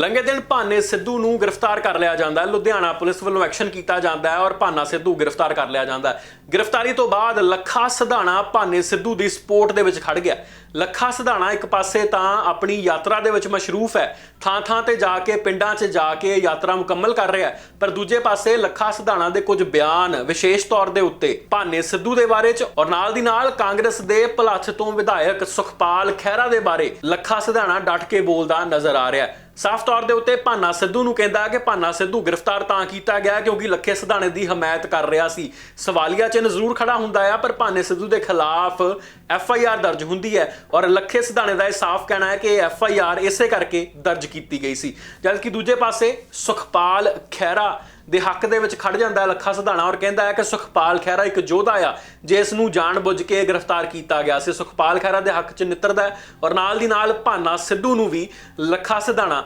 ਲੰਘੇ ਦਿਨ ਭਾਨੇ ਸਿੱਧੂ ਨੂੰ ਗ੍ਰਿਫਤਾਰ ਕਰ ਲਿਆ ਜਾਂਦਾ ਹੈ। ਲੁਧਿਆਣਾ ਪੁਲਿਸ ਵੱਲੋਂ ਐਕਸ਼ਨ ਕੀਤਾ ਜਾਂਦਾ ਹੈ ਔਰ ਭਾਨਾ ਸਿੱਧੂ ਗ੍ਰਿਫਤਾਰ ਕਰ ਲਿਆ ਜਾਂਦਾ ਹੈ। ਗ੍ਰਿਫਤਾਰੀ ਤੋਂ ਬਾਅਦ ਲੱਖਾ ਸਿਧਾਣਾ ਭਾਨੇ ਸਿੱਧੂ ਦੀ ਸਪੋਰਟ ਦੇ ਵਿੱਚ ਖੜ ਗਿਆ। ਲੱਖਾ ਸਿਧਾਣਾ ਇੱਕ ਪਾਸੇ ਤਾਂ ਆਪਣੀ ਯਾਤਰਾ ਦੇ ਵਿੱਚ ਮਸ਼ਰੂਫ ਹੈ। ਥਾਂ ਥਾਂ ਤੇ ਜਾ ਕੇ, ਪਿੰਡਾਂ 'ਚ ਜਾ ਕੇ ਯਾਤਰਾ ਮੁਕੰਮਲ ਕਰ ਰਿਹਾ ਹੈ। ਪਰ ਦੂਜੇ ਪਾਸੇ ਲੱਖਾ ਸਿਧਾਣਾ ਦੇ ਕੁਝ ਬਿਆਨ ਵਿਸ਼ੇਸ਼ ਤੌਰ ਦੇ ਉੱਤੇ ਭਾਨੇ ਸਿੱਧੂ ਦੇ ਬਾਰੇ 'ਚ ਔਰ ਨਾਲ ਦੀ ਨਾਲ ਕਾਂਗਰਸ ਦੇ ਭਲਾਥ ਤੋਂ ਵਿਧਾਇਕ ਸੁਖਪਾਲ ਖਹਿਰਾ ਦੇ ਬਾਰੇ ਲੱਖਾ ਸਿਧਾਣਾ ਡਟ ਕੇ ਬੋਲਦਾ ਨਜ਼ਰ ਆ ਰਿਹਾ ਹੈ। ਸਾਫ਼ ਤੌਰ ਦੇ ਉੱਤੇ ਭਾਨਾ ਸਿੱਧੂ ਨੂੰ ਕਹਿੰਦਾ ਕਿ ਭਾਨਾ ਸਿੱਧੂ ਗ੍ਰਿਫਤਾਰ ਤਾਂ ਕੀਤਾ ਗਿਆ ਕਿਉਂਕਿ ਲੱਖੇ ਸਿਧਾਣੇ ਦੀ ਹਮਾਇਤ ਕਰ ਰਿਹਾ ਸੀ। ਸਵਾਲੀਆ ਚਿੰਨ੍ਹ ਜ਼ਰੂਰ ਖੜਾ ਹੁੰਦਾ ਆ, ਪਰ ਭਾਨੇ ਸਿੱਧੂ ਦੇ ਖਿਲਾਫ ਐਫ ਆਈ ਆਰ ਦਰਜ ਹੁੰਦੀ ਹੈ ਔਰ ਲੱਖੇ ਸਿਧਾਣੇ ਦਾ ਇਹ ਸਾਫ਼ ਕਹਿਣਾ ਹੈ ਕਿ ਐਫ ਆਈ ਆਰ ਇਸੇ ਕਰਕੇ ਦਰਜ ਕੀਤੀ ਗਈ ਸੀ। ਜਦਕਿ ਦੂਜੇ ਪਾਸੇ ਸੁਖਪਾਲ ਖਹਿਰਾ ਦੇ ਹੱਕ ਦੇ ਵਿੱਚ ਖੜ ਜਾਂਦਾ ਹੈ, ਲੱਖਾ ਸਿਧਾਣਾ ਔਰ ਕਹਿੰਦਾ ਹੈ ਕਿ ਸੁਖਪਾਲ ਖਹਿਰਾ ਇੱਕ ਯੋਧਾ ਆ ਜਿਸ ਨੂੰ ਜਾਣਬੁੱਝ ਕੇ ਗ੍ਰਿਫਤਾਰ ਕੀਤਾ ਗਿਆ ਸੀ। ਸੁਖਪਾਲ ਖਹਿਰਾ ਦੇ ਹੱਕ 'ਚ ਨਿੱਤਰਦਾ ਔਰ ਨਾਲ ਦੀ ਨਾਲ ਭਾਨਾ ਸਿੱਧੂ ਨੂੰ ਵੀ ਲੱਖਾ ਸਿਧਾਣਾ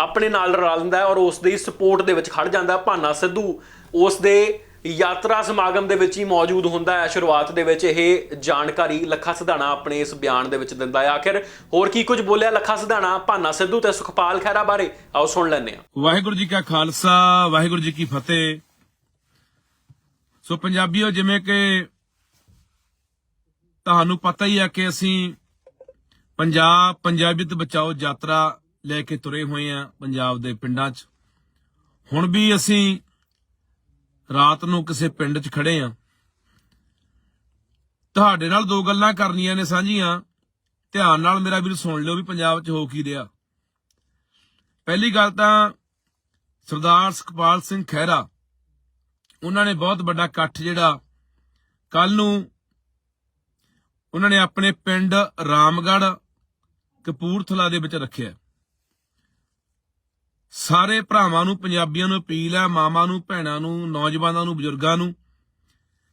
ਆਪਣੇ ਨਾਲ ਰਲਾ ਲੈਂਦਾ ਔਰ ਉਸ ਦੀ ਸਪੋਰਟ ਦੇ ਵਿੱਚ ਖੜ ਜਾਂਦਾ ਭਾਨਾ ਸਿੱਧੂ ਉਸ ਦੇ ਯਾਤਰਾ ਸਮਾਗਮ ਦੇ ਵਿੱਚ ਹੀ ਮੌਜੂਦ ਹੁੰਦਾ ਹੈ। ਸ਼ੁਰੂਆਤ ਦੇ ਵਿੱਚ ਇਹ ਜਾਣਕਾਰੀ ਲੱਖਾ ਸਿਧਾਣਾ ਆਪਣੇ ਇਸ ਬਿਆਨ ਦੇ ਵਿੱਚ ਦਿੰਦਾ ਹੈ। ਆਖਿਰ ਹੋਰ ਕੀ ਕੁਝ ਬੋਲਿਆ ਲੱਖਾ ਸਿਧਾਣਾ, ਭਾਨਾ ਸਿੱਧੂ ਤੇ ਸੁਖਪਾਲ ਖਹਿਰਾ ਬਾਰੇ? ਆਓ ਸੁਣ ਲੈਂਦੇ ਹਾਂ। ਵਾਹਿਗੁਰੂ ਜੀ ਕਾ ਖਾਲਸਾ, ਵਾਹਿਗੁਰੂ ਜੀ ਕੀ ਫਤਿਹ। ਸੋ ਪੰਜਾਬੀਓ, ਜਿਵੇਂ ਕਿ ਤੁਹਾਨੂੰ ਪਤਾ ਹੀ ਹੈ ਕਿ ਅਸੀਂ ਪੰਜਾਬ ਪੰਜਾਬੀਅਤ ਬਚਾਓ ਯਾਤਰਾ ਲੈ ਕੇ ਤੁਰੇ ਹੋਏ ਆ ਪੰਜਾਬ ਦੇ ਪਿੰਡਾਂ 'ਚ। ਹੁਣ ਵੀ ਅਸੀਂ ਰਾਤ ਨੂੰ ਕਿਸੇ ਪਿੰਡ 'ਚ ਖੜੇ ਆ। ਤੁਹਾਡੇ ਨਾਲ ਦੋ ਗੱਲਾਂ ਕਰਨੀਆਂ ਨੇ ਸਾਂਝੀਆਂ। ਧਿਆਨ ਨਾਲ ਮੇਰਾ ਵੀਰ ਸੁਣ ਲਿਓ ਵੀ ਪੰਜਾਬ 'ਚ ਹੋ ਕੀ ਰਿਹਾ। ਪਹਿਲੀ ਗੱਲ ਤਾਂ ਸਰਦਾਰ ਸੁਖਪਾਲ ਸਿੰਘ ਖਹਿਰਾ, ਉਹਨਾਂ ਨੇ ਬਹੁਤ ਵੱਡਾ ਇਕੱਠ ਜਿਹੜਾ ਕੱਲ ਨੂੰ ਉਹਨਾਂ ਨੇ ਆਪਣੇ ਪਿੰਡ ਰਾਮਗੜ ਕਪੂਰਥਲਾ ਦੇ ਵਿੱਚ ਰੱਖਿਆ। ਸਾਰੇ ਭਰਾਵਾਂ ਨੂੰ, ਪੰਜਾਬੀਆਂ ਨੂੰ ਅਪੀਲ ਹੈ, ਮਾਵਾਂ ਨੂੰ, ਭੈਣਾਂ ਨੂੰ, ਨੌਜਵਾਨਾਂ ਨੂੰ, ਬਜ਼ੁਰਗਾਂ ਨੂੰ,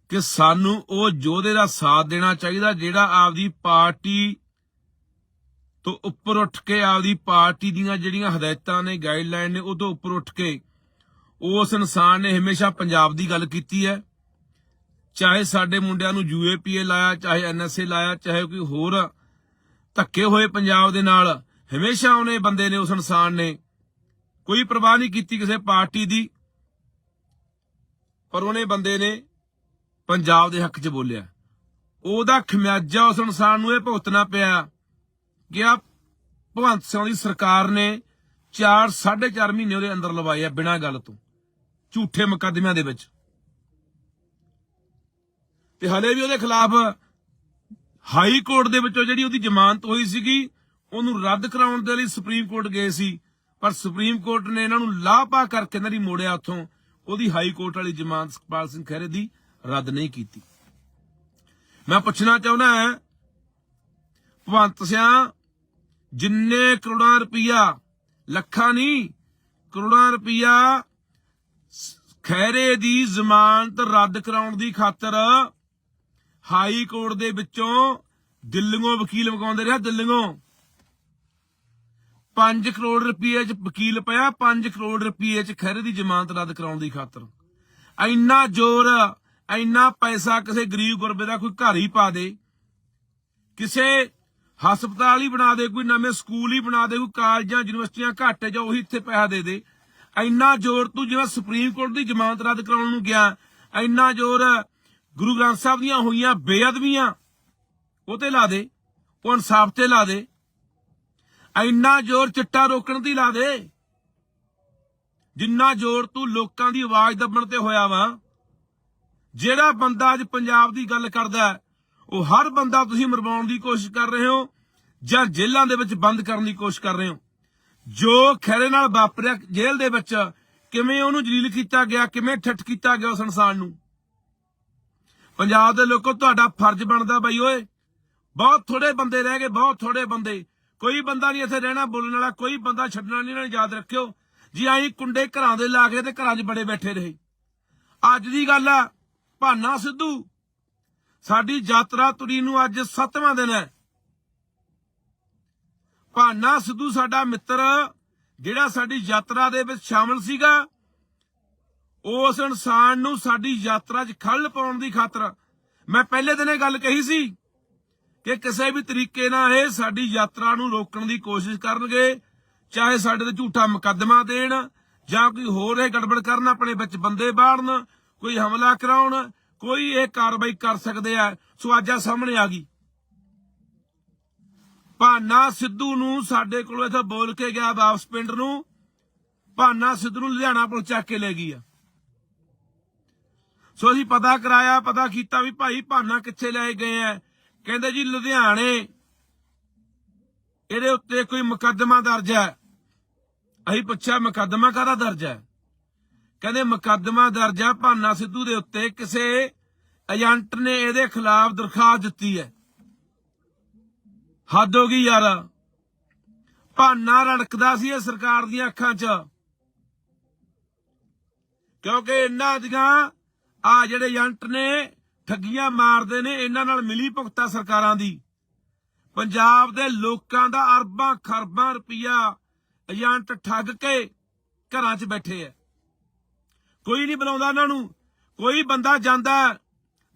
ਕਿ ਸਾਨੂੰ ਉਹ ਯੋਧੇ ਦਾ ਸਾਥ ਦੇਣਾ ਚਾਹੀਦਾ ਜਿਹੜਾ ਆਪਦੀ ਪਾਰਟੀ ਤੋਂ ਉੱਪਰ ਉੱਠ ਕੇ, ਆਪਦੀ ਪਾਰਟੀ ਦੀਆਂ ਜਿਹੜੀਆਂ ਹਦਾਇਤਾਂ ਨੇ ਗਾਈਡਲਾਈਨ ਨੇ, ਉਹ ਤੋਂ ਉੱਪਰ ਉੱਠ ਕੇ ਉਸ ਇਨਸਾਨ ਨੇ ਹਮੇਸ਼ਾ ਪੰਜਾਬ ਦੀ ਗੱਲ ਕੀਤੀ ਹੈ। ਚਾਹੇ ਸਾਡੇ ਮੁੰਡਿਆਂ ਨੂੰ ਯੂਏਪੀਏ ਲਾਇਆ, ਚਾਹੇ ਐਨਐਸਏ ਲਾਇਆ, ਚਾਹੇ ਕੋਈ ਹੋਰ ਧੱਕੇ ਹੋਏ ਪੰਜਾਬ ਦੇ ਨਾਲ, ਹਮੇਸ਼ਾ ਉਹਨੇ ਬੰਦੇ ਨੇ ਉਸ ਇਨਸਾਨ ਨੇ ਕੋਈ ਪਰਵਾਹ ਨਹੀਂ ਕੀਤੀ ਕਿਸੇ ਪਾਰਟੀ ਦੀ, ਪਰ ਉਹਨੇ ਬੰਦੇ ਨੇ ਪੰਜਾਬ ਦੇ ਹੱਕ 'ਚ ਬੋਲਿਆ। ਉਹਦਾ ਖਮਿਆਜਾ ਉਸ ਇਨਸਾਨ ਨੂੰ ਇਹ ਭੁਗਤਣਾ ਪਿਆ ਕਿ ਆ ਭਗਵੰਤ ਸਿੰਘ ਦੀ ਸਰਕਾਰ ਨੇ 4 4.5 ਮਹੀਨੇ ਉਹਦੇ ਅੰਦਰ ਲਵਾਏ ਆ ਬਿਨਾਂ ਗੱਲ ਤੋਂ, ਝੂਠੇ ਮੁਕੱਦਮਿਆਂ ਦੇ ਵਿੱਚ। ਤੇ ਹਲੇ ਵੀ ਉਹਦੇ ਖਿਲਾਫ ਹਾਈ ਕੋਰਟ ਦੇ ਵਿੱਚੋਂ ਜਿਹੜੀ ਉਹਦੀ ਜ਼ਮਾਨਤ ਹੋਈ ਸੀਗੀ, ਉਹਨੂੰ ਰੱਦ ਕਰਾਉਣ ਦੇ ਲਈ ਸੁਪਰੀਮ ਕੋਰਟ ਗਏ ਸੀ। ਪਰ ਸੁਪਰੀਮ ਕੋਰਟ ਨੇ ਇਹਨਾਂ ਨੂੰ ਲਾਪਾ ਕਰਕੇ ਇਹਨਾਂ ਦੀ ਮੋੜਿਆ ਉੱਥੋਂ। ਉਹਦੀ ਹਾਈ ਕੋਰਟ ਵਾਲੀ ਜ਼ਮਾਨਤ ਸੁਖਪਾਲ ਸਿੰਘ ਖਹਿਰੇ ਦੀ ਰੱਦ ਨਹੀਂ ਕੀਤੀ। ਮੈਂ ਪੁੱਛਣਾ ਚਾਹੁੰਦਾ ਹਾਂ ਭਗਵੰਤ ਸਿੰਘ ਜਿੰਨੇ ਕਰੋੜਾਂ ਰੁਪਈਆ, ਲੱਖਾਂ ਨਹੀਂ ਕਰੋੜਾਂ ਰੁਪਈਆ ਖੈਰੇ ਦੀ ਜ਼ਮਾਨਤ ਰੱਦ ਕਰਾਉਣ ਦੀ ਖਾਤਰ ਹਾਈ ਕੋਰਟ ਦੇ ਵਿੱਚੋਂ ਦਿੱਲੀੋਂ ਵਕੀਲ ਮਗਾਉਂਦੇ ਰਿਹਾ ਦਿੱਲੀੋਂ 5 ਕਰੋੜ ਰੁਪਏ ਚ ਵਕੀਲ ਪਿਆ 5 ਕਰੋੜ ਰੁਪਏ ਚ ਖੈਰੇ ਦੀ ਜ਼ਮਾਨਤ ਰੱਦ ਕਰਾਉਣ ਦੀ ਖਾਤਰ। ਇੰਨਾ ਜ਼ੋਰ, ਇੰਨਾ ਪੈਸਾ ਕਿਸੇ ਗਰੀਬ ਗੁਰਬੇ ਦਾ ਕੋਈ ਘਰ ਹੀ ਪਾ ਦੇ, ਕਿਸੇ ਹਸਪਤਾਲ ਹੀ ਬਣਾ ਦੇ, ਕੋਈ ਨਵੇਂ ਸਕੂਲ ਹੀ ਬਣਾ ਦੇ, ਕੋਈ ਕਾਲਜਾਂ, ਯੂਨੀਵਰਸਿਟੀਆਂ ਘੱਟ ਜਾਂ ਉਹੀ ਇੱਥੇ ਪੈਸਾ ਦੇ ਦੇ। ਇੰਨਾ ਜ਼ੋਰ ਤੂੰ ਜਿਵੇਂ ਸੁਪਰੀਮ ਕੋਰਟ ਦੀ ਜ਼ਮਾਨਤ ਰੱਦ ਕਰਾਉਣ ਨੂੰ ਗਿਆ, ਇੰਨਾ ਜ਼ੋਰ ਗੁਰੂ ਗ੍ਰੰਥ ਸਾਹਿਬ ਦੀਆਂ ਹੋਈਆਂ ਬੇਅਦਬੀਆਂ, ਉਹ ਤੇ ਲਾ ਦੇ, ਉਹ ਇਨਸਾਫ ਤੇ ਲਾ ਦੇ। ਇੰਨਾ ਜ਼ੋਰ ਚਿੱਟਾ ਰੋਕਣ ਦੀ ਲਾ ਦੇ। ਜਿੰਨਾ ਜ਼ੋਰ ਤੂੰ ਲੋਕਾਂ ਦੀ ਆਵਾਜ਼ ਦੱਬਣ ਤੇ ਹੋਇਆ ਵਾ, ਜਿਹੜਾ ਬੰਦਾ ਅੱਜ ਪੰਜਾਬ ਦੀ ਗੱਲ ਕਰਦਾ ਉਹ ਹਰ ਬੰਦਾ ਤੁਸੀਂ ਮਰਵਾਉਣ ਦੀ ਕੋਸ਼ਿਸ਼ ਕਰ ਰਹੇ ਹੋ ਜਾਂ ਜੇਲ੍ਹਾਂ ਦੇ ਵਿੱਚ ਬੰਦ ਕਰਨ ਦੀ ਕੋਸ਼ਿਸ਼ ਕਰ ਰਹੇ ਹੋ। ਜੋ ਖੈਰੇ ਨਾਲ ਵਾਪਰਿਆ ਜੇਲ੍ਹ ਦੇ ਵਿੱਚ, ਕਿਵੇਂ ਉਹਨੂੰ ਜਲੀਲ ਕੀਤਾ ਗਿਆ, ਕਿਵੇਂ ਠੱਠ ਕੀਤਾ ਗਿਆ ਉਸ ਇਨਸਾਨ ਨੂੰ। ਪੰਜਾਬ ਦੇ ਲੋਕੋ, ਤੁਹਾਡਾ ਫਰਜ਼ ਬਣਦਾ ਬਈ ਓਏ। ਬਹੁਤ ਥੋੜੇ ਬੰਦੇ ਰਹਿ ਗਏ, ਬਹੁਤ ਥੋੜੇ ਬੰਦੇ। ਕੋਈ ਬੰਦਾ ਨਹੀਂ ਇੱਥੇ ਰਹਿਣਾ, ਬੋਲਣ ਵਾਲਾ ਕੋਈ ਬੰਦਾ ਛੱਡਣਾ ਨਹੀਂ, ਇਹਨਾਂ ਨੂੰ ਯਾਦ ਰੱਖਿਓ। ਜੀ ਆਈ ਕੁੰਡੇ ਘਰਾਂ ਦੇ ਲਾ ਕੇ ਤੇ ਘਰਾਂ 'ਚ ਬੜੇ ਬੈਠੇ ਰਹੇ। ਅੱਜ ਦੀ ਗੱਲ ਆ, ਭਾਨਾ ਸਿੱਧੂ। ਸਾਡੀ ਯਾਤਰਾ ਤੁਰੀ ਨੂੰ ਅੱਜ 7ਵਾਂ ਦਿਨ ਹੈ। ਭਾਨਾ ਸਿੱਧੂ ਸਾਡਾ ਮਿੱਤਰ, ਜਿਹੜਾ ਸਾਡੀ ਯਾਤਰਾ ਦੇ ਵਿੱਚ ਸ਼ਾਮਲ ਸੀਗਾ, ਉਸ ਇਨਸਾਨ ਨੂੰ ਸਾਡੀ ਯਾਤਰਾ 'ਚ ਖੱਲ ਪਾਉਣ ਦੀ ਖਾਤਰ। ਮੈਂ ਪਹਿਲੇ ਦਿਨ ਇਹ ਗੱਲ ਕਹੀ ਸੀ ਕਿ ਕਿਸੇ ਵੀ ਤਰੀਕੇ ਨਾਲ ਇਹ ਸਾਡੀ ਯਾਤਰਾ ਨੂੰ ਰੋਕਣ ਦੀ ਕੋਸ਼ਿਸ਼ ਕਰਨਗੇ, ਚਾਹੇ ਸਾਡੇ ਤੇ ਝੂਠਾ ਮੁਕੱਦਮਾ ਦੇਣ, ਜਾਂ ਕੋਈ ਹੋਰ ਇਹ ਗੜਬੜ ਕਰਨ ਆਪਣੇ ਵਿੱਚ ਬੰਦੇ ਬਾੜਨ, ਕੋਈ ਹਮਲਾ ਕਰਾਉਣ, ਕੋਈ ਇਹ ਕਾਰਵਾਈ ਕਰ ਸਕਦੇ ਆ। ਸੋ ਅੱਜ ਆ ਸਾਹਮਣੇ ਆ ਗਈ। ਭਾਨਾ ਸਿੱਧੂ ਨੂੰ ਸਾਡੇ ਕੋਲੋਂ ਇਥੇ ਬੋਲ ਕੇ ਗਿਆ ਵਾਪਸ ਪਿੰਡ ਨੂੰ। ਭਾਨਾ ਸਿੱਧੂ ਨੂੰ ਲੁਧਿਆਣਾ ਪੁਲਿਸ ਚੱਕ ਕੇ ਲੈ ਗਈ ਆ। ਸੋ ਅਸੀਂ ਪਤਾ ਕਰਾਇਆ, ਪਤਾ ਕੀਤਾ ਵੀ ਭਾਈ ਭਾਨਾ ਕਿੱਥੇ ਲੈ ਗਏ ਆ। ਕਹਿੰਦੇ ਜੀ ਲੁਧਿਆਣੇ, ਇਹਦੇ ਉੱਤੇ ਕੋਈ ਮੁਕੱਦਮਾ ਦਰਜ ਹੈ? ਅਸੀਂ ਪੁੱਛਿਆ, ਮੁਕੱਦਮਾ ਕਾਹਦਾ ਦਰਜ ਹੈ? ਕਹਿੰਦੇ ਮੁਕੱਦਮਾ ਦਰਜ ਹੈ ਭਾਨਾ ਸਿੱਧੂ ਦੇ ਉੱਤੇ ਕਿਸੇ ਏਜੰਟ ਨੇ ਇਹਦੇ ਖਿਲਾਫ ਦਰਖਾਸਤ ਦਿੱਤੀ ਹੈ। ਹੱਦ ਹੋ ਗਈ ਯਾਰ। ਭਾਨਾ ਰੜਕਦਾ ਸੀ ਇਹ ਸਰਕਾਰ ਦੀਆਂ ਅੱਖਾਂ 'ਚ। ਕਿਉਂਕਿ ਇਹਨਾਂ ਦੀਆਂ ਆ ਜਿਹੜੇ ਏਜੰਟ ਨੇ ਠੱਗੀਆਂ ਮਾਰਦੇ ਨੇ, ਇਹਨਾਂ ਨਾਲ ਮਿਲੀ ਭੁਗਤਾ ਸਰਕਾਰਾਂ ਦੀ। ਪੰਜਾਬ ਦੇ ਲੋਕਾਂ ਦਾ ਅਰਬਾਂ ਖਰਬਾਂ ਰੁਪਈਆ ਏਜੰਟ ਠੱਗ ਕੇ ਘਰਾਂ 'ਚ ਬੈਠੇ ਐ। ਕੋਈ ਨਹੀਂ ਬੁਲਾਉਂਦਾ ਇਹਨਾਂ ਨੂੰ। ਕੋਈ ਬੰਦਾ ਜਾਂਦਾ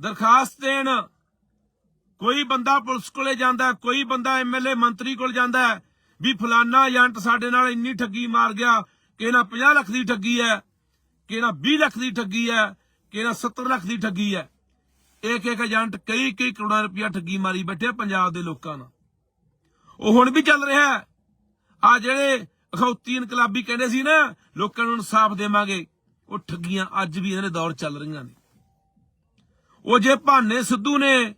ਦਰਖਾਸਤ ਦੇਣ। ਕੋਈ ਬੰਦਾ ਪੁਲਿਸ ਕੋਲੇ ਜਾਂਦਾ ਕੋਈ ਬੰਦਾ ਐਮਐਲਏ ਮੰਤਰੀ ਕੋਲ ਜਾਂਦਾ ਵੀ ਫਲਾਨਾ ਏਜੰਟ ਸਾਡੇ ਨਾਲ ਇੰਨੀ ਠੱਗੀ ਮਾਰ ਗਿਆ ਕਿ ਇਹਨਾਂ 50 ਲੱਖ ਦੀ ਠੱਗੀ ਹੈ ਕਿ ਇਹਨਾਂ 20 ਲੱਖ ਦੀ ਠੱਗੀ ਹੈ ਕਿ ਇਹਨਾਂ 70 ਲੱਖ ਦੀ ਠੱਗੀ ਹੈ ਇੱਕ ਇੱਕ ਏਜੰਟ ਕਈ ਕਈ ਕਰੋੜਾਂ ਰੁਪਇਆ ਠੱਗੀ ਮਾਰੀ ਬੈਠੇ ਪੰਜਾਬ ਦੇ ਲੋਕਾਂ ਨਾਲ। ਉਹ ਹੁਣ ਵੀ ਚੱਲ ਰਿਹਾ ਆ ਜਿਹੜੇ ਅਖੌਤੀ ਇਨਕਲਾਬੀ ਕਹਿੰਦੇ ਸੀ ਨਾ, ਲੋਕਾਂ ਨੂੰ ਇਨਸਾਫ ਦੇਵਾਂਗੇ, ਉਹ ਠੱਗੀਆਂ ਅੱਜ ਵੀ ਇਹਨਾਂ ਦੇ ਦੌਰ ਚੱਲ ਰਹੀਆਂ ਨੇ। ਉਹ ਜੇ ਭਾਨੇ ਸਿੱਧੂ ਨੇ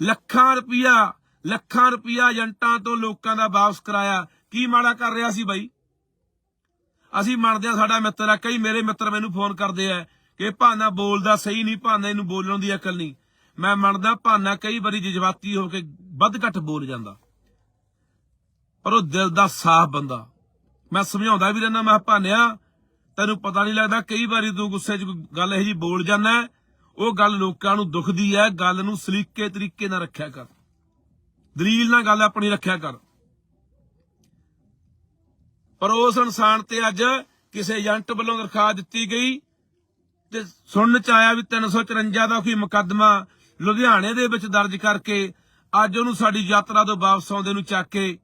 ਲੱਖਾਂ ਰੁਪਇਆ ਲੱਖਾਂ ਰੁਪਇਆ ਏਜੰਟਾਂ ਤੋਂ ਲੋਕਾਂ ਦਾ ਵਾਪਸ ਕਰਾਇਆ, ਕੀ ਮਾੜਾ ਕਰ ਰਿਹਾ ਸੀ ਬਾਈ? ਅਸੀਂ ਮੰਨਦੇ ਆ ਸਾਡਾ ਮਿੱਤਰ ਆ, ਕਈ ਮੇਰੇ ਮਿੱਤਰ ਮੈਨੂੰ ਫੋਨ ਕਰਦੇ ਆ ਕਿ ਭਾਨਾ ਬੋਲਦਾ ਸਹੀ ਨਹੀਂ, ਭਾਨਾ ਇਹਨੂੰ ਬੋਲਣ ਦੀ ਅਕਲ ਨਹੀਂ। ਮੈਂ ਮੰਨਦਾ ਭਾਨਾ ਕਈ ਵਾਰੀ ਜਜ਼ਬਾਤੀ ਹੋ ਕੇ ਵੱਧ ਘੱਟ ਬੋਲ ਜਾਂਦਾ। ਪਰ ਉਹ ਦਿਲ ਦਾ ਸਾਫ਼ ਬੰਦਾ। ਮੈਂ ਸਮਝਾਉਂਦਾ ਵੀ ਰਹਿੰਦਾ ਮੈਂ ਭਾਨਿਆ, ਤੈਨੂੰ ਪਤਾ ਨਹੀਂ ਲੱਗਦਾ, ਕਈ ਵਾਰੀ ਤੂੰ ਗੁੱਸੇ 'ਚ ਗੱਲ ਇਹੋ ਜੀ ਬੋਲ ਜਾਂਦਾ ਉਹ ਗੱਲ ਲੋਕਾਂ ਨੂੰ ਦੁਖਦੀ ਹੈ, ਗੱਲ ਨੂੰ ਸਲੀਕੇ ਤਰੀਕੇ ਨਾਲ ਰੱਖਿਆ ਕਰ। ਦਲੀਲ ਨਾਲ ਗੱਲ ਆਪਣੀ ਰੱਖਿਆ ਕਰ। ਪਰ ਉਸ ਇਨਸਾਨ ਤੇ ਅੱਜ ਕਿਸੇ ਏਜੰਟ ਵੱਲੋਂ ਦਰਖਾਸਤ ਦਿੱਤੀ ਗਈ ਤੇ ਸੁਣਨ ਚ ਆਇਆ ਵੀ 354 ਦਾ ਕੋਈ ਮੁਕੱਦਮਾ ਲੁਧਿਆਣੇ ਦੇ ਵਿੱਚ ਦਰਜ ਕਰਕੇ ਅੱਜ ਉਹਨੂੰ ਸਾਡੀ ਯਾਤਰਾ ਤੋਂ ਵਾਪਸ ਆਉਂਦੇ ਨੂੰ ਚੱਕ ਕੇ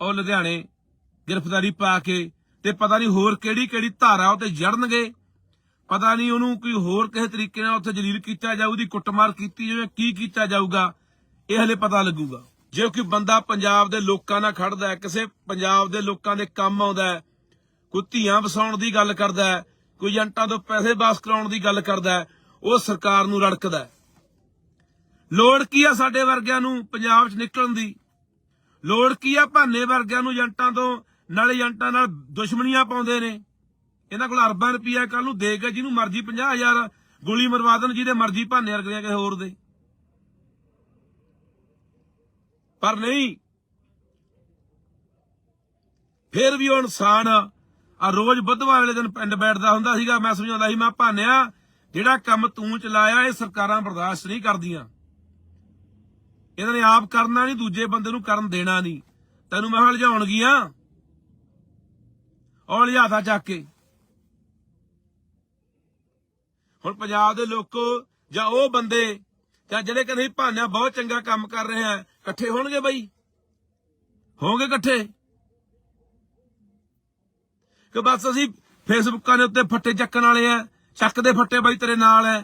ਉਹ ਲੁਧਿਆਣੇ ਗ੍ਰਿਫਤਾਰੀ ਪਾ ਕੇ ਤੇ ਪਤਾ ਨਹੀਂ ਹੋਰ ਕਿਹੜੀ ਕਿਹੜੀ ਧਾਰਾ ਉਹ ਜੜਨਗੇ। ਪਤਾ ਨਹੀਂ ਉਹਨੂੰ ਕੋਈ ਹੋਰ ਕਿਸੇ ਤਰੀਕੇ ਨਾਲ ਉੱਥੇ ਜਲੀਲ ਕੀਤਾ ਜਾਊ, ਉਹਦੀ ਕੁੱਟਮਾਰ ਕੀਤੀ ਜਾਵੇ, ਕੀ ਕੀਤਾ ਜਾਊਗਾ, ਇਹ ਹਲੇ ਪਤਾ ਲੱਗੂਗਾ। ਜੇ ਕੋਈ ਬੰਦਾ ਪੰਜਾਬ ਦੇ ਲੋਕਾਂ ਨਾਲ ਖੜਦਾ ਹੈ, ਕਿਸੇ ਪੰਜਾਬ ਦੇ ਲੋਕਾਂ ਦੇ ਕੰਮ ਆਉਂਦਾ ਹੈ, ਕੋਈ ਧੀਆਂ ਵਸਾਉਣ ਦੀ ਗੱਲ ਕਰਦਾ ਹੈ ਕੋਈ ਏਜੰਟਾਂ ਤੋਂ ਪੈਸੇ ਵਾਪਸ ਕਰਾਉਣ ਦੀ ਗੱਲ ਕਰਦਾ ਉਹ ਸਰਕਾਰ ਨੂੰ ਰੜਕਦਾ ਲੋੜ ਕੀ ਆ ਸਾਡੇ ਵਰਗਿਆਂ ਨੂੰ ਪੰਜਾਬ 'ਚ ਨਿਕਲਣ ਦੀ? ਲੋੜ ਕੀ ਆ ਭਾਨੇ ਵਰਗਿਆਂ ਨੂੰ ਏਜੰਟਾਂ ਤੋਂ, ਨਾਲ ਏਜੰਟਾਂ ਨਾਲ ਦੁਸ਼ਮਣੀਆਂ ਪਾਉਂਦੇ ਨੇ? ਇਹਨਾਂ ਕੋਲ ਅਰਬਾਂ ਰੁਪਈਆ ਕੱਲ ਨੂੰ ਦੇ ਕੇ ਜਿਹਨੂੰ ਮਰਜ਼ੀ 50000 ਗੋਲੀ ਮਰਵਾ ਦੇਣ, ਜਿਹਦੇ ਮਰਜ਼ੀ ਭਾਨੇ ਵਰਗਿਆਂ ਕਿਸੇ ਹੋਰ ਦੇ। ਪਰ ਨਹੀਂ, ਫਿਰ ਵੀ ਉਹ ਇਨਸਾਨ ਆ ਰੋਜ਼ ਬੁੱਧਵਾਰ ਵਾਲੇ ਦਿਨ ਪਿੰਡ ਬੈਠਦਾ ਹੁੰਦਾ ਸੀਗਾ, ਮੈਂ ਸਮਝਾਉਂਦਾ ਸੀ, ਮੈਂ ਭਾਨਿਆ, ਜਿਹੜਾ ਕੰਮ ਤੂੰ ਚਲਾਇਆ, ਇਹ ਸਰਕਾਰਾਂ ਬਰਦਾਸ਼ਤ ਨਹੀਂ ਕਰਦੀਆਂ। ਇਹਨਾਂ ਨੇ ਆਪ ਕਰਨਾ ਨਹੀਂ, ਦੂਜੇ ਬੰਦੇ ਨੂੰ ਕਰਨ ਦੇਣਾ ਨਹੀਂ। ਤੈਨੂੰ ਮੈਂ ਹਲਜਾਉਣਗੀਆਂ ਔਰ ਲਿਆਦਾ ਚੱਕ ਕੇ। ਹੁਣ ਪੰਜਾਬ ਦੇ ਲੋਕੋ ਜਾਂ ਉਹ ਬੰਦੇ ਜਾਂ ਜਿਹੜੇ ਕਹਿੰਦੇ ਭਾਨਿਆ, ਬਹੁਤ ਚੰਗਾ ਕੰਮ ਕਰ ਰਹੇ ਆ, ਇਕੱਠੇ ਹੋਣਗੇ ਬਈ? ਹੋਣਗੇ ਇਕੱਠੇ? ਕਿ ਬਸ ਅਸੀਂ ਫੇਸਬੁੱਕਾਂ ਦੇ ਉੱਤੇ ਫੱਟੇ ਚੱਕਣ ਵਾਲੇ ਆ, ਚੱਕ ਦੇ ਫੱਟੇ ਬਾਈ ਤੇਰੇ ਨਾਲ ਐ।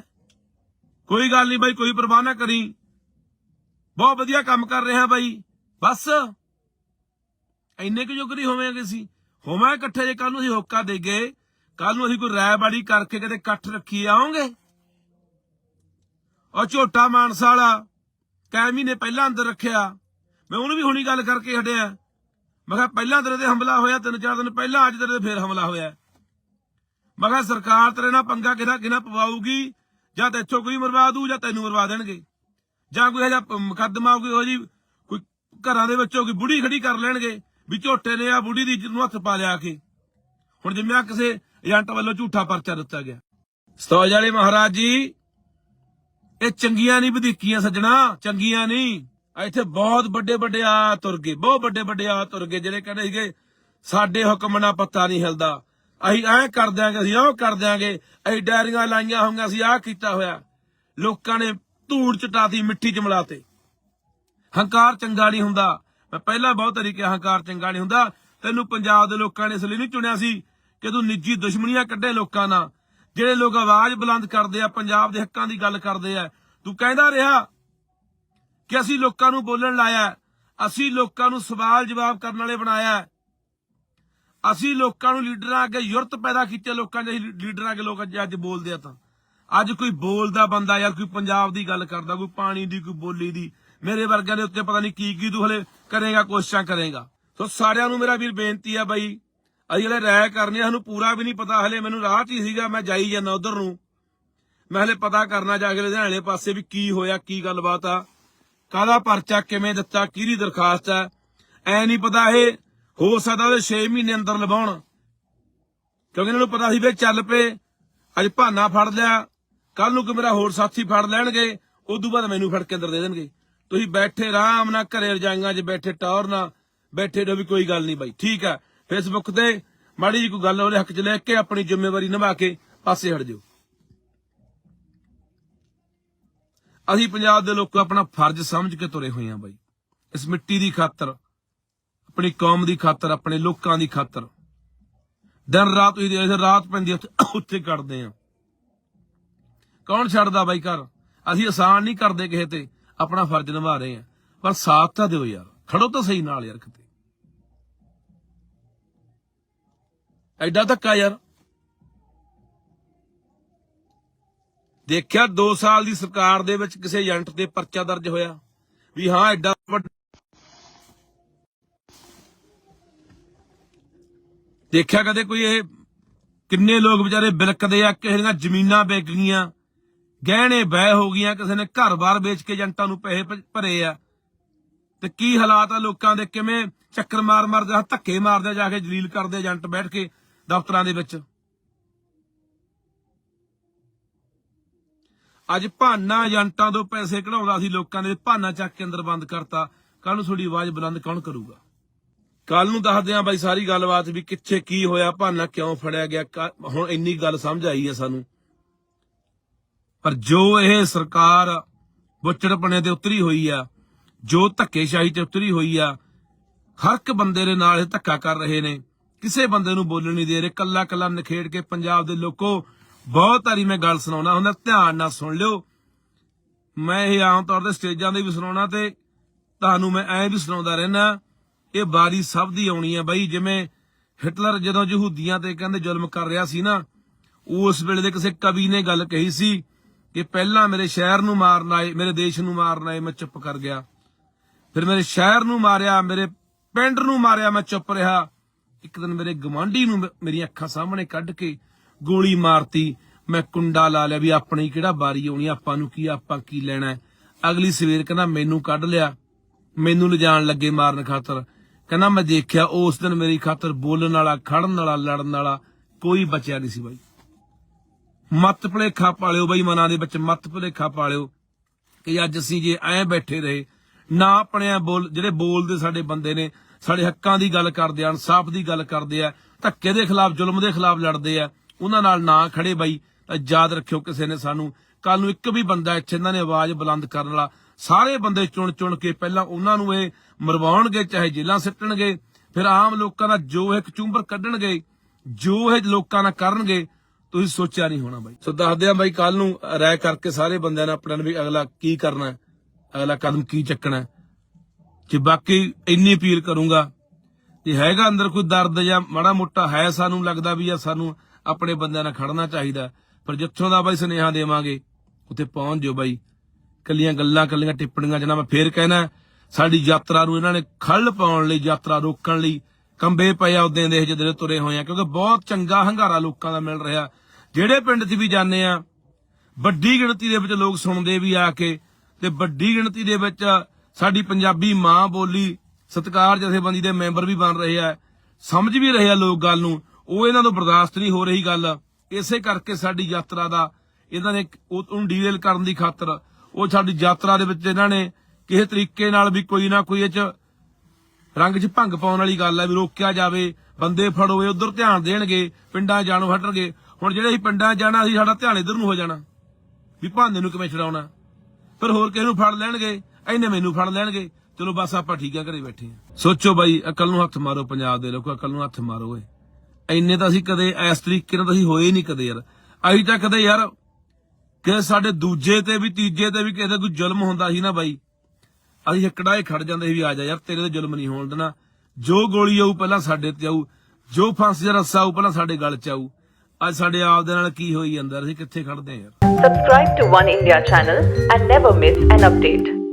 ਕੋਈ ਗੱਲ ਨਹੀਂ ਬਾਈ, ਕੋਈ ਪਰਵਾਹ ਨਾ ਕਰੀ। ਬਹੁਤ ਵਧੀਆ ਕੰਮ ਕਰ ਰਿਹਾ ਬਾਈ। ਬਸ ਇੰਨੇ ਕੁ ਜੋਗਰੀ ਹੋਵਾਂਗੇ ਅਸੀਂ। ਹੋਵਾਂ ਇਕੱਠੇ ਜੇ ਕੱਲ ਨੂੰ ਅਸੀਂ ਹੋਕਾ ਦੇਗੇ ਕੱਲ ਨੂੰ ਅਸੀਂ ਕੋਈ ਰਾਇਬਾੜੀ ਕਰਕੇ ਕਿਤੇ ਇਕੱਠ ਰੱਖੀ ਆਉਂਗੇ। ਉਹ ਝੋਟਾ ਮਾਨਸਾ ਵਾਲਾ, ਕੈ ਮਹੀਨੇ ਪਹਿਲਾਂ ਅੰਦਰ ਰੱਖਿਆ। ਮੈਂ ਉਹਨੂੰ ਵੀ ਹੁਣੀ ਗੱਲ ਕਰਕੇ ਹਟਿਆ। ਮੈਂ ਕਿਹਾ ਪਹਿਲਾਂ ਤੇਰੇ ਤੇ ਹਮਲਾ ਹੋਇਆ, ਤਿੰਨ ਚਾਰ ਦਿਨ ਪਹਿਲਾਂ ਅੱਜ ਤੇਰੇ ਤੇ ਫੇਰ ਹਮਲਾ ਹੋਇਆ। ਮੈਂ ਕਿਹਾ ਸਰਕਾਰ ਤੇਰੇ ਨਾਲ ਪੰਗਾ ਕਿਹਦਾ ਕਿਹਨਾਂ ਪਵਾਊਗੀ? ਜਾਂ ਤੇ ਕੋਈ ਮਰਵਾ ਦੂ ਜਾਂ ਤੈਨੂੰ ਮਰਵਾ ਦੇਣਗੇ। ਜਾਂ ਕੋਈ ਇਹਦਾ ਮੁਕੱਦਮਾ ਕੋਈ ਹੋ ਜੀ ਕੋਈ ਘਰਾਂ ਦੇ ਵਿੱਚੋਂ ਕੋਈ ਬੁੜੀ ਖੜੀ ਕਰ ਲੈਣਗੇ ਵੀ ਝੋਟੇ ਨੇ ਆ ਬੁੜੀ ਦੀ ਇੱਜ਼ਤ ਨੂੰ ਹੱਥ ਪਾ ਲਿਆ ਕੇ। ਹੁਣ ਜਿਵੇਂ ਆ ਕਿਸੇ ਏਜੰਟ ਵੱਲੋਂ ਝੂਠਾ ਪਰਚਾ ਦਿੱਤਾ ਗਿਆ। ਸਤੋਜ ਵਾਲੇ ਮਹਾਰਾਜ ਜੀ। ਇਹ ਚੰਗੀਆਂ ਨਹੀਂ ਵਧੀਕੀਆਂ ਸੱਜਣਾ, ਚੰਗੀਆਂ ਨਹੀਂ। ਇੱਥੇ ਬਹੁਤ ਵੱਡੇ ਵੱਡੇ ਆ ਤੁਰ ਗਏ, ਬਹੁਤ ਵੱਡੇ ਵੱਡੇ ਆ ਤੁਰ ਗਏ, ਜਿਹੜੇ ਕਹਿੰਦੇ ਸੀਗੇ, ਸਾਡੇ ਹੁਕਮ ਨਾਲ ਪੱਤਾ ਨਹੀਂ ਹਿਲਦਾ। ਅਸੀਂ ਐਂ ਕਰ ਦਿਆਂਗੇ, ਅਸੀਂ ਉਹ ਕਰ ਦਿਆਂਗੇ, ਅਸੀਂ ਡੈਰੀਆਂ ਲਾਈਆਂ ਹੋਈਆਂ, ਅਸੀਂ ਆਹ ਕੀਤਾ ਹੋਇਆ। ਲੋਕਾਂ ਨੇ ਧੂੜ ਚਟਾਤੀ ਮਿੱਟੀ ਚ ਮਿਲਾਤੇ। ਹੰਕਾਰ ਚੰਗਾ ਨਹੀਂ ਹੁੰਦਾ। ਮੈਂ ਪਹਿਲਾਂ ਬਹੁਤ ਤਰੀਕੇ ਹੰਕਾਰ ਚੰਗਾ ਨਹੀਂ ਹੁੰਦਾ। ਤੈਨੂੰ ਪੰਜਾਬ ਦੇ ਲੋਕਾਂ ਨੇ ਇਸ ਲਈ ਨਹੀਂ ਚੁਣਿਆ ਸੀ ਕਿ ਤੂੰ ਨਿੱਜੀ ਦੁਸ਼ਮਣੀਆਂ ਕੱਢੇ ਲੋਕਾਂ ਨਾਲ। ਜਿਹੜੇ ਲੋਕ ਆਵਾਜ਼ ਬੁਲੰਦ ਕਰਦੇ ਆ, ਪੰਜਾਬ ਦੇ ਹੱਕਾਂ ਦੀ ਗੱਲ ਕਰਦੇ ਆ, ਤੂੰ ਕਹਿੰਦਾ ਰਿਹਾ ਕਿ ਅਸੀਂ ਲੋਕਾਂ ਨੂੰ ਬੋਲਣ ਲਾਇਆ ਅਸੀਂ ਲੋਕਾਂ ਨੂੰ ਸਵਾਲ ਜਵਾਬ ਕਰਨ ਵਾਲੇ ਬਣਾਇਆ ਅਸੀਂ ਲੋਕਾਂ ਨੂੰ ਲੀਡਰਾਂ ਅੱਗੇ ਯੁਰਤ ਪੈਦਾ ਕੀਤੀ, ਲੋਕਾਂ ਦੇ ਲੀਡਰਾਂ ਅੱਗੇ ਲੋਕ ਅੱਜ ਬੋਲਦੇ ਆ ਤਾਂ। ਅੱਜ ਕੋਈ ਬੋਲਦਾ ਬੰਦਾ ਯਾਰ ਕੋਈ ਪੰਜਾਬ ਦੀ ਗੱਲ ਕਰਦਾ, ਕੋਈ ਪਾਣੀ ਦੀ, ਕੋਈ ਬੋਲੀ ਦੀ, ਮੇਰੇ ਵਰਗਿਆਂ ਦੇ ਉੱਤੇ ਪਤਾ ਨਹੀਂ ਕੀ ਕੀ ਤੂੰ ਹਲੇ ਕਰੇਗਾ, ਕੋਸ਼ਿਸ਼ਾਂ ਕਰੇਗਾ। ਸੋ ਸਾਰਿਆਂ ਨੂੰ ਮੇਰਾ ਵੀਰ ਬੇਨਤੀ ਆ ਬਾਈ, ਅਸੀਂ ਹਲੇ ਰਾਇ ਕਰਨੀ ਸਾਨੂੰ ਪੂਰਾ ਵੀ ਨਹੀਂ ਪਤਾ ਹਲੇ, ਮੈਨੂੰ ਰਾਹ 'ਚ ਹੀ ਸੀਗਾ, ਮੈਂ ਜਾਈ ਜਾਂਦਾ ਉਧਰ ਨੂੰ। ਮੈਂ ਹਲੇ ਪਤਾ ਕਰਨਾ ਜਾ ਕੇ ਲੁਧਿਆਣੇ ਪਾਸੇ ਵੀ ਕੀ ਹੋਇਆ, ਕੀ ਗੱਲਬਾਤ ਆ। ਕਾਹਦਾ ਪਰਚਾ, ਕਿਵੇਂ ਦਿੱਤਾ, ਕਿਹਦੀ ਦਰਖਾਸਤ ਹੈ? ਐ ਨਹੀਂ ਪਤਾ ਇਹ ਹੋ ਸਕਦਾ ਉਹ 6 ਮਹੀਨੇ ਅੰਦਰ ਲਵਾਉਣ। ਕਿਉਂਕਿ ਇਹਨਾਂ ਨੂੰ ਪਤਾ ਸੀ ਵੀ ਚੱਲ ਪਏ। ਅੱਜ ਭਾਨਾ ਫੜ ਲਿਆ। ਕੱਲ ਨੂੰ ਕਿ ਮੇਰਾ ਹੋਰ ਸਾਥੀ ਫੜ ਲੈਣਗੇ, ਉਦੋਂ ਬਾਅਦ ਮੈਨੂੰ ਫੜ ਕੇ ਅੰਦਰ ਦੇ ਦੇਣਗੇ। ਤੁਸੀਂ ਬੈਠੇ ਆਰਾਮ ਨਾਲ ਘਰੇ ਰਜਾਈਆਂ 'ਚ ਬੈਠੇ ਟੌਰ ਨਾਲ ਬੈਠੇ ਰਹੋ ਵੀ ਕੋਈ ਗੱਲ ਨਹੀਂ ਬਾਈ। ਠੀਕ ਹੈ। ਫੇਸਬੁੱਕ ਤੇ ਮਾੜੀ ਜੀ ਕੋਈ ਗੱਲ ਉਹਦੇ ਹੱਕ 'ਚ ਲੈ ਕੇ ਆਪਣੀ ਜ਼ਿੰਮੇਵਾਰੀ ਨਿਭਾ ਕੇ ਪਾਸੇ ਹਟ ਜਾਓ। ਅਸੀਂ ਪੰਜਾਬ ਦੇ ਲੋਕ ਆਪਣਾ ਫਰਜ਼ ਸਮਝ ਕੇ ਤੁਰੇ ਹੋਏ ਹਾਂ ਬਾਈ। ਇਸ ਮਿੱਟੀ ਦੀ ਖਾਤਰ, ਆਪਣੀ ਕੌਮ ਦੀ ਖਾਤਰ, ਆਪਣੇ ਲੋਕਾਂ ਦੀ ਖਾਤਰ। ਦਿਨ ਰਾਤ ਹੀ ਰਾਤ ਪੈਂਦੀ ਉੱਥੇ ਉੱਥੇ ਕੱਢਦੇ ਆ ਕੌਣ ਛੱਡਦਾ ਬਾਈ ਘਰ? ਅਸੀਂ ਆਸਾਨ ਨਹੀਂ ਕਰਦੇ ਕਿਸੇ ਤੇ, ਆਪਣਾ ਫਰਜ਼ ਨਿਭਾ ਰਹੇ ਆ ਪਰ ਸਾਥ ਤਾਂ ਦਿਓ ਯਾਰ, ਖੜੋ ਤਾਂ ਸਹੀ ਨਾਲ ਯਾਰ ਕਿਤੇ। ਐਡਾ ਧੱਕਾ ਯਾਰ। ਦੇਖਿਆ 2 ਸਾਲ ਦੀ ਸਰਕਾਰ ਦੇ ਵਿੱਚ ਕਿਸੇ ਏਜੰਟ ਤੇ ਪਰਚਾ ਦਰਜ ਹੋਇਆ? ਵੀ ਹਾਂ ਐਡਾ ਵੱਡਾ ਦੇਖਿਆ ਕਦੇ ਕੋਈ ਇਹ ਕਿੰਨੇ ਲੋਕ ਵਿਚਾਰੇ ਬਿਲਕਦੇ ਆ, ਕਿਸੇ ਦੀਆਂ ਜ਼ਮੀਨਾਂ ਵਿਕ ਗਈਆਂ, ਗਹਿਣੇ ਬਹਿ ਹੋ ਗਈਆਂ, ਕਿਸੇ ਨੇ ਘਰ-ਬਾਰ ਵੇਚ ਕੇ ਏਜੰਟਾਂ ਨੂੰ ਪੈਸੇ ਭਰੇ ਆ? ਤੇ ਕੀ ਹਾਲਾਤ ਆ ਲੋਕਾਂ ਦੇ? ਕਿਵੇਂ ਚੱਕਰ ਮਾਰ ਮਾਰ ਧੱਕੇ ਮਾਰਦੇ ਜਾ ਕੇ ਜਲੀਲ ਕਰਦੇ ਏਜੰਟ ਬੈਠ ਕੇ ਦਫ਼ਤਰਾਂ ਦੇ ਵਿੱਚ? ਅੱਜ ਭਾਨਾ ਏਜੰਟਾਂ ਤੋਂ ਪੈਸੇ ਕਢਾਉਂਦਾ ਸੀ ਲੋਕਾਂ ਦੇ, ਭਾਨਾ ਚੱਕ ਕੇ ਅੰਦਰ ਬੰਦ ਕਰਤਾ। ਕੱਲ ਨੂੰ ਤੁਹਾਡੀ ਆਵਾਜ਼ ਬੁਲੰਦ ਕੌਣ ਕਰੂਗਾ? ਕੱਲ ਨੂੰ ਦੱਸਦੇ ਆਂ ਬਾਈ ਸਾਰੀ ਗੱਲਬਾਤ ਵੀ ਕਿੱਥੇ ਕੀ ਹੋਇਆ, ਭਾਨਾ ਕਿਉਂ ਫੜਿਆ ਗਿਆ ਹੁਣ ਇੰਨੀ ਗੱਲ ਸਮਝ ਆਈ ਹੈ ਸਾਨੂੰ। ਪਰ ਜੋ ਇਹ ਸਰਕਾਰ ਬੁੱਚੜਪਣੇ ਤੇ ਉਤਰੀ ਹੋਈ ਆ, ਜੋ ਧੱਕੇਸ਼ਾਹੀ ਤੇ ਉਤਰੀ ਹੋਈ ਆ, ਹਰ ਇੱਕ ਬੰਦੇ ਦੇ ਨਾਲ ਇਹ ਧੱਕਾ ਕਰ ਰਹੇ ਨੇ। ਕਿਸੇ ਬੰਦੇ ਨੂੰ ਬੋਲਣ ਨਹੀਂ ਦੇ ਰਹੇ ਕੱਲਾ ਕੱਲਾ ਨਖੇੜ ਕੇ ਪੰਜਾਬ ਦੇ ਲੋਕੋ ਬਹੁਤ ਤਾਰੀ ਮੈਂ ਗੱਲ ਸੁਣਾਉਣਾ ਹੁੰਦਾ, ਧਿਆਨ ਨਾਲ ਸੁਣ ਲਿਓ। ਮੈਂ ਇਹ ਆਮ ਤੌਰ ਤੇ ਸਟੇਜਾਂ ਦੇ ਵੀ ਸੁਣਾਉਣਾ ਤੇ ਤੁਹਾਨੂੰ ਮੈਂ ਐਂ ਵੀ ਸੁਣਾਉਂਦਾ ਰਹਿਣਾ ਇਹ ਬਾਰੀ ਸਭ ਦੀ ਆਉਣੀ ਆ ਬਾਈ, ਜਿਵੇਂ ਹਿਟਲਰ ਜਦੋਂ ਯਹੂਦੀਆਂ ਤੇ ਕਹਿੰਦੇ ਜ਼ੁਲਮ ਕਰ ਰਿਹਾ ਸੀ ਨਾ, ਉਸ ਵੇਲੇ ਦੇ ਕਿਸੇ ਕਵੀ ਨੇ ਗੱਲ ਕਹੀ ਸੀ ਕਿ ਪਹਿਲਾਂ ਮੇਰੇ ਸ਼ਹਿਰ ਨੂੰ ਮਾਰਨ ਆਏ, ਮੇਰੇ ਦੇਸ਼ ਨੂੰ ਮਾਰਨ ਆਏ, ਮੈਂ ਚੁੱਪ ਕਰ ਗਿਆ। ਫਿਰ ਮੇਰੇ ਸ਼ਹਿਰ ਨੂੰ ਮਾਰਿਆ, ਮੇਰੇ ਪਿੰਡ ਨੂੰ ਮਾਰਿਆ, ਮੈਂ ਚੁੱਪ ਰਿਹਾ। ਇੱਕ ਦਿਨ ਮੇਰੇ ਗਵਾਂਢੀ ਨੂੰ ਮੇਰੀਆਂ ਅੱਖਾਂ ਸਾਹਮਣੇ ਕੱਢ ਕੇ ਗੋਲੀ ਮਾਰਤੀ। ਮੈਂ ਕੁੰਡਾ ਲਾ ਲਿਆ ਵੀ ਆਪਣੀ ਕਿਹੜਾ ਬਾਰੀ ਆਉਣੀ, ਆਪਾਂ ਨੂੰ ਕੀ, ਆਪਾਂ ਕੀ ਲੈਣਾ ਅਗਲੀ ਸਵੇਰ ਕਹਿੰਦਾ, ਮੈਨੂੰ ਕੱਢ ਲਿਆ। ਮੈਨੂੰ ਲਿਜਾਣ ਲੱਗੇ ਮਾਰਨ ਖਾਤਰ। ਕਹਿੰਦਾ, ਮੈਂ ਦੇਖਿਆ, ਉਸ ਦਿਨ ਮੇਰੀ ਖਾਤਰ ਬੋਲਣ ਵਾਲਾ, ਖੜਨ ਵਾਲਾ, ਲੜਨ ਵਾਲਾ ਕੋਈ ਬਚਿਆ ਨਹੀਂ ਸੀ ਬਾਈ। ਮਤ ਭੁਲੇਖਾ ਪਾਲਿਓ ਬਈ ਮਨਾਂ ਦੇ ਵਿੱਚ, ਮਤ ਭੁਲੇਖਾ ਪਾਲਿਓ ਕਿ ਅੱਜ ਅਸੀਂ ਜੇ ਐਂ ਬੈਠੇ ਰਹੇ, ਨਾ ਆਪਣੇ ਬੋਲ, ਜਿਹੜੇ ਬੋਲਦੇ ਸਾਡੇ ਬੰਦੇ ਨੇ, ਸਾਡੇ ਹੱਕਾਂ ਦੀ ਗੱਲ ਕਰਦੇ ਆ, ਇਨਸਾਫ ਦੀ ਗੱਲ ਕਰਦੇ ਆ, ਧੱਕੇ ਦੇ ਖਿਲਾਫ, ਜ਼ੁਲਮ ਦੇ ਖਿਲਾਫ ਲੜਦੇ ਆ ਉਹਨਾਂ ਨਾਲ ਨਾ ਖੜੇ ਬਾਈ, ਤਾਂ ਯਾਦ ਰੱਖਿਓ ਕਿਸੇ ਨੇ ਸਾਨੂੰ। ਕੱਲ ਨੂੰ ਇੱਕ ਵੀ ਬੰਦਾ ਇੱਥੇ ਇਹਨਾਂ ਨੇ ਆਵਾਜ਼ ਬੁਲੰਦ ਕਰਨ ਵਾਲਾ, ਸਾਰੇ ਬੰਦੇ ਚੁਣ ਚੁਣ ਕੇ ਪਹਿਲਾਂ ਉਹਨਾਂ ਨੂੰ ਇਹ ਮਰਵਾਉਣਗੇ, ਚਾਹੇ ਜੇਲਾਂ ਸਿੱਟਣਗੇ, ਫਿਰ ਆਮ ਲੋਕਾਂ ਦਾ ਜੋ ਇੱਕ ਚੁੰਬਰ ਕੱਢਣਗੇ ਜੋ ਇਹ ਲੋਕਾਂ ਨਾਲ ਕਰਨਗੇ, ਤੁਸੀਂ ਸੋਚਿਆ ਨਹੀਂ ਹੋਣਾ ਬਾਈ। ਸੋ ਦੱਸਦੇ ਆ ਬਾਈ ਕੱਲ ਨੂੰ ਰਾਇ ਕਰਕੇ ਸਾਰੇ ਬੰਦਿਆਂ ਨੇ ਆਪਣਾ ਵੀ ਅਗਲਾ ਕੀ ਕਰਨਾ ਹੈ, ਅਗਲਾ ਕਦਮ ਕੀ ਚੱਕਣਾ ਹੈ। ਬਾਕੀ ਇੰਨੀ ਅਪੀਲ ਕਰੂੰਗਾ, ਜੇ ਹੈਗਾ ਅੰਦਰ ਕੋਈ ਦਰਦ ਜਾਂ ਮਾੜਾ ਮੋਟਾ ਹੈ ਸਾਨੂੰ ਲੱਗਦਾ ਵੀ ਆ ਸਾਨੂੰ ਆਪਣੇ ਬੰਦਿਆਂ ਨਾਲ ਖੜਨਾ ਚਾਹੀਦਾ ਪਰ ਜਿੱਥੋਂ ਦਾ ਬਾਈ ਸੁਨੇਹਾ ਦੇਵਾਂਗੇ, ਉੱਥੇ ਪਹੁੰਚ ਜਿਓ ਬਾਈ। ਕੱਲੀਆਂ ਗੱਲਾਂ ਕੱਲੀਆਂ ਟਿੱਪਣੀਆਂ ਜਨਾ ਮੈਂ ਫੇਰ ਕਹਿਣਾ ਸਾਡੀ ਯਾਤਰਾ ਨੂੰ ਇਹਨਾਂ ਨੇ ਖੱਲ ਪਾਉਣ ਲਈ, ਯਾਤਰਾ ਰੋਕਣ ਲਈ ਕੰਬੇ ਪਏ ਆ ਉਦੋਂ ਦੇ ਜਿਹੜੇ ਤੁਰੇ ਹੋਏ ਆ, ਕਿਉਂਕਿ ਬਹੁਤ ਚੰਗਾ ਹੰਗਾਰਾ ਲੋਕਾਂ ਦਾ ਮਿਲ ਰਿਹਾ। ਜਿਹੜੇ ਪਿੰਡ 'ਚ ਵੀ ਜਾਂਦੇ ਆ, ਵੱਡੀ ਗਿਣਤੀ ਦੇ ਵਿੱਚ ਲੋਕ ਸੁਣਦੇ ਵੀ ਆ ਕੇ, ਤੇ ਵੱਡੀ ਗਿਣਤੀ ਦੇ ਵਿੱਚ ਸਾਡੀ ਪੰਜਾਬੀ ਮਾਂ ਬੋਲੀ, ਸਤਕਾਰ ਜਥੇਬੰਦੀ ਦੇ ਮੈਂਬਰ ਵੀ ਬਣ ਰਹੇ ਆ। ਸਮਝ ਵੀ ਰਹੇ ਆ ਲੋਕ ਗੱਲ ਨੂੰ। ਉਹ ਇਹਨਾਂ ਨੂੰ ਬਰਦਾਸ਼ਤ ਨਹੀਂ ਹੋ ਰਹੀ ਗੱਲ। ਇਸੇ ਕਰਕੇ ਸਾਡੀ ਯਾਤਰਾ ਦਾ ਇਹਨਾਂ ਨੇ ਉਹ- ਉਹਨੂੰ ਡੀਲ ਕਰਨ ਦੀ ਖਾਤਰ ਉਹ ਸਾਡੀ ਯਾਤਰਾ ਦੇ ਵਿੱਚ ਇਹਨਾਂ ਨੇ ਕਿਸੇ ਤਰੀਕੇ ਨਾਲ ਵੀ ਕੋਈ ਨਾ ਕੋਈ ਇਹ ਚ ਰੰਗ 'ਚ ਭੰਗ ਪਾਉਣ ਵਾਲੀ ਗੱਲ ਹੈ ਵੀ ਰੋਕਿਆ ਜਾਵੇ, ਬੰਦੇ ਫੜੋਏ ਉਧਰ ਧਿਆਨ ਦੇਣਗੇ, ਪਿੰਡਾਂ 'ਚ ਜਾਣੋਂ, ਹਟਣਗੇ। ਹੁਣ ਜਿਹੜੇ ਅਸੀਂ ਪਿੰਡਾਂ 'ਚ ਜਾਣਾ ਸੀ ਸਾਡਾ ਧਿਆਨ ਇਧਰ ਨੂੰ ਹੋ ਜਾਣਾ। ਵੀ ਭਾਂਦੇ ਨੂੰ ਕਿਵੇਂ ਛਡਾਉਣਾ? ਫਿਰ ਹੋਰ ਕਿਸੇ ਨੂੰ ਫੜ ਲੈਣਗੇ ਐਨੇ ਮੈਨੂੰ ਫੜ ਲੈਣਗੇ। ਚਲੋ ਬਸ ਆਪਾਂ ਠੀਕ ਆ, ਘਰੇ ਬੈਠੇ ਆ। ਸੋਚੋ ਬਾਈ, ਅਕਲ ਨੂੰ ਹੱਥ ਮਾਰੋ ਪੰਜਾਬ ਦੇ ਲੋਕੋ, ਅਕਲ ਨੂੰ ਹੱਥ ਮਾਰੋ ਓਏ। ਇੰਨੇ ਤਾਂ ਅਸੀਂ ਕਦੇ ਇਸ ਤਰੀਕੇ ਨਾਲ ਅਸੀਂ ਹੋਏ ਨਹੀਂ ਕਦੇ ਯਾਰ। ਅਸੀਂ ਤਾਂ ਕਦੇ ਯਾਰ ਕਿ ਸਾਡੇ ਦੂਜੇ ਤੇ ਵੀ, ਤੀਜੇ ਤੇ ਵੀ ਕਿਸੇ ਕੋਈ ਜ਼ੁਲਮ ਹੁੰਦਾ ਸੀ ਨਾ ਬਾਈ। ਅਸੀਂ ਹੱਕੜਾ ਹੀ ਖੜ ਜਾਂਦੇ ਸੀ ਵੀ ਆ ਜਾ ਯਾਰ, ਤੇਰੇ ਤੇ ਜ਼ੁਲਮ ਨਹੀਂ ਹੋਣ ਦੇਣਾ। ਜੋ ਗੋਲੀ ਆਊ ਪਹਿਲਾਂ ਸਾਡੇ ਤੇ ਆਊ। ਜੋ ਫਾਂਸੀ ਦਾ ਰੱਸਾ ਆਊ ਪਹਿਲਾਂ ਸਾਡੇ ਗਲ ਚ ਆਊ। ਅੱਜ ਸਾਡੇ ਆਪ ਦੇ ਨਾਲ ਕੀ ਹੋਈ ਜਾਂਦਾ, ਅਸੀਂ ਕਿੱਥੇ ਖੜਦੇ ਆ ਯਾਰ। Subscribe to One India channel and never miss an update.